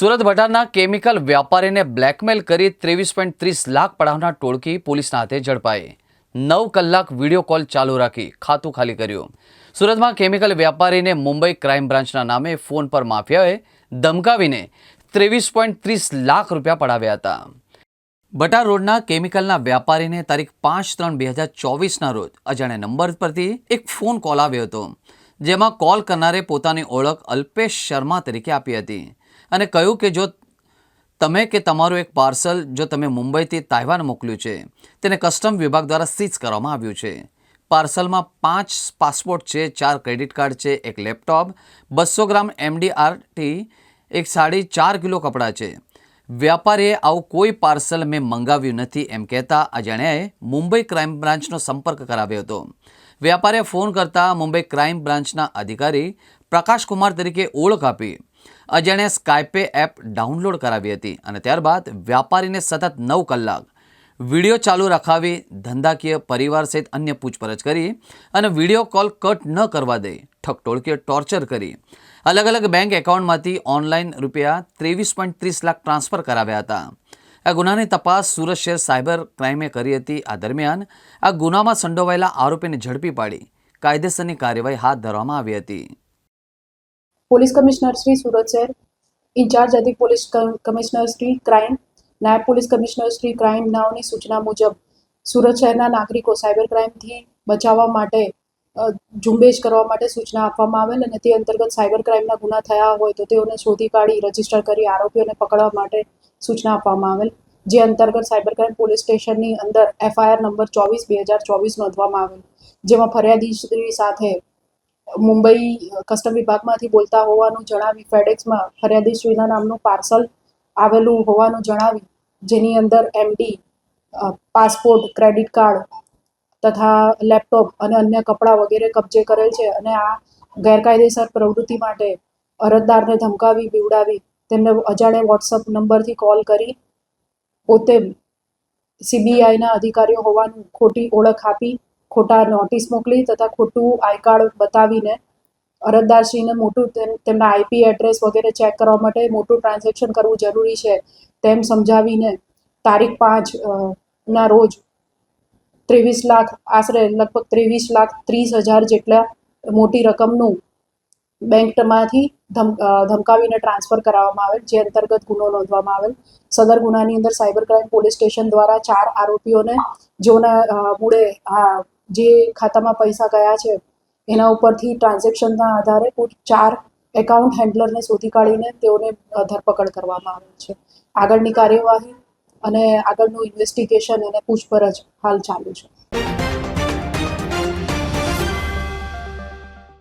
સુરત ભટારના કેમિકલ વ્યાપારીને બ્લેકમેલ કરી ત્રેવીસ પોઈન્ટ ત્રીસ લાખ પડાવનાર ટોળકી પોલીસના હાથે ઝડપાઈ. નવ કલાક વીડિયો કોલ ચાલુ રાખી ખાતું ખાલી કર્યું. સુરતમાં કેમિકલ વ્યાપારીને મુંબઈ ક્રાઇમ બ્રાન્ચના નામે ફોન પર માફિયાએ ધમકાવીને ત્રેવીસ પોઈન્ટ ત્રીસ લાખ રૂપિયા પડાવ્યા હતા. બટાર રોડના કેમિકલના વ્યાપારીને તારીખ પાંચ ત્રણ બે હજાર ચોવીસના રોજ અજાણ્યા નંબર પરથી એક ફોન કોલ આવ્યો હતો, જેમાં કોલ કરનારે પોતાની ઓળખ અલ્પેશ શર્મા તરીકે આપી હતી. અને કહ્યું કે જો તમે કે તમારું એક પાર્સલ જો તમે મુંબઈથી તાઇવાન મોકલ્યું છે, તેને કસ્ટમ વિભાગ દ્વારા સીઝ કરવામાં આવ્યું છે. પાર્સલમાં પાંચ પાસપોર્ટ છે, ચાર ક્રેડિટ કાર્ડ છે, એક લેપટોપ, બસો ગ્રામ એમડીઆરટી એક સાડી, ચાર કિલો કપડાં છે. વ્યાપારીએ આવું કોઈ પાર્સલ મેં મંગાવ્યું નથી એમ કહેતા અજાણ્યાએ મુંબઈ ક્રાઇમ બ્રાન્ચનો સંપર્ક કરાવ્યો હતો. વ્યાપારીએ ફોન કરતા મુંબઈ ક્રાઇમ બ્રાન્ચના અધિકારી પ્રકાશકુમાર તરીકે ઓળખ આપી. અજાણ્યા સ્કાયપે એપ ડાઉનલોડ કરાવી હતી અને ત્યારબાદ વ્યાપારીને સતત નવ કલાક વીડિયો ચાલુ રખાવી, ધંધાકીય પરિવાર સહિત અન્ય પૂછપરછ કરી અને વીડિયો કોલ કટ ન કરવા દે ઠકટોળકીય ટોર્ચર કરી. અલગ અલગ બેંક એકાઉન્ટમાંથી ઓનલાઈન રૂપિયા ત્રેવીસ પોઈન્ટ ત્રીસ લાખ ટ્રાન્સફર કરાવ્યા હતા. આ ગુનાની તપાસ સુરત શહેર સાયબર ક્રાઇમે કરી હતી. આ દરમિયાન આ ગુનામાં સંડોવાયેલા આરોપીને ઝડપી પાડી કાયદેસરની કાર્યવાહી હાથ ધરવામાં આવી હતી. પોલીસ કમિશનર શ્રી સુરત શહેર, ઇન્ચાર્જ અધિક police com- commissioner Shri crime, નાયબ પોલીસ કમિશનર શ્રી ક્રાઇમ નાઓની સૂચના મુજબ સુરત શહેરના નાગરિકો સાયબર ક્રાઇમથી બચાવવા માટે ઝુંબેશ કરવા માટે સૂચના આપવામાં આવેલ અને તે અંતર્ગત સાયબર ક્રાઇમના ગુના થયા હોય તો તેઓને શોધી કાઢી, રજિસ્ટર કરી, આરોપીઓને પકડવા માટે સૂચના આપવામાં આવેલ, જે અંતર્ગત સાયબર ક્રાઇમ પોલીસ સ્ટેશનની અંદર એફઆઈઆર નંબર ચોવીસ, બે હજાર ચોવીસ નોંધવામાં આવેલ, જેમાં ફરિયાદી સાથે મુંબઈ કસ્ટમ વિભાગમાંથી બોલતા હોવાનું જણાવી ફેડેક્સમાં ફરિયાદી શ્રીના નામનું પાર્સલ આવેલું હોવાનું જણાવી જેની અંદર એમડી પાસપોર્ટ, ક્રેડિટ કાર્ડ તથા લેપટોપ અને અન્ય કપડાં વગેરે કબજે કરેલ છે અને આ ગેરકાયદેસર પ્રવૃત્તિ માટે અરજદારને ધમકાવી, બીવડાવી તેમને અજાણે વોટ્સઅપ નંબરથી કોલ કરી પોતે સીબીઆઈના અધિકારીઓ હોવાનું ખોટી ઓળખ આપી ખોટા નોટિસ મોકલી તથા ખોટું આઈ કાર્ડ બતાવીને અરજદારશ્રીને મોટું તેમ- તેમના આઈપી એડ્રેસ વગેરે ચેક કરવા માટે મોટું ટ્રાન્ઝેક્શન કરવું જરૂરી છે તેમ સમજાવીને તારીખ પાંચ ના રોજ ત્રેવીસ લાખ, આશરે લગભગ ત્રેવીસ લાખ ત્રીસ હજાર જેટલા મોટી રકમનું બેંકમાંથી ધમકાવીને ટ્રાન્સફર કરાવવામાં આવેલ, જે અંતર્ગત ગુનો નોંધવામાં આવેલ. સદર ગુનાની અંદર સાયબર ક્રાઇમ પોલીસ સ્ટેશન દ્વારા ચાર આરોપીઓને, જેઓના મૂળે જે ખાતામાં પૈસા ગયા છે, એના ઉપરથી ટ્રાન્ઝેક્શનના આધારે ચાર એકાઉન્ટ હેન્ડલરને શોધી કાઢીને તેઓને ધરપકડ કરવામાં આવે છે. આગળની કાર્યવાહી અને આગળનું ઇન્વેસ્ટિગેશન અને પૂછપરછ હાલ ચાલુ છે.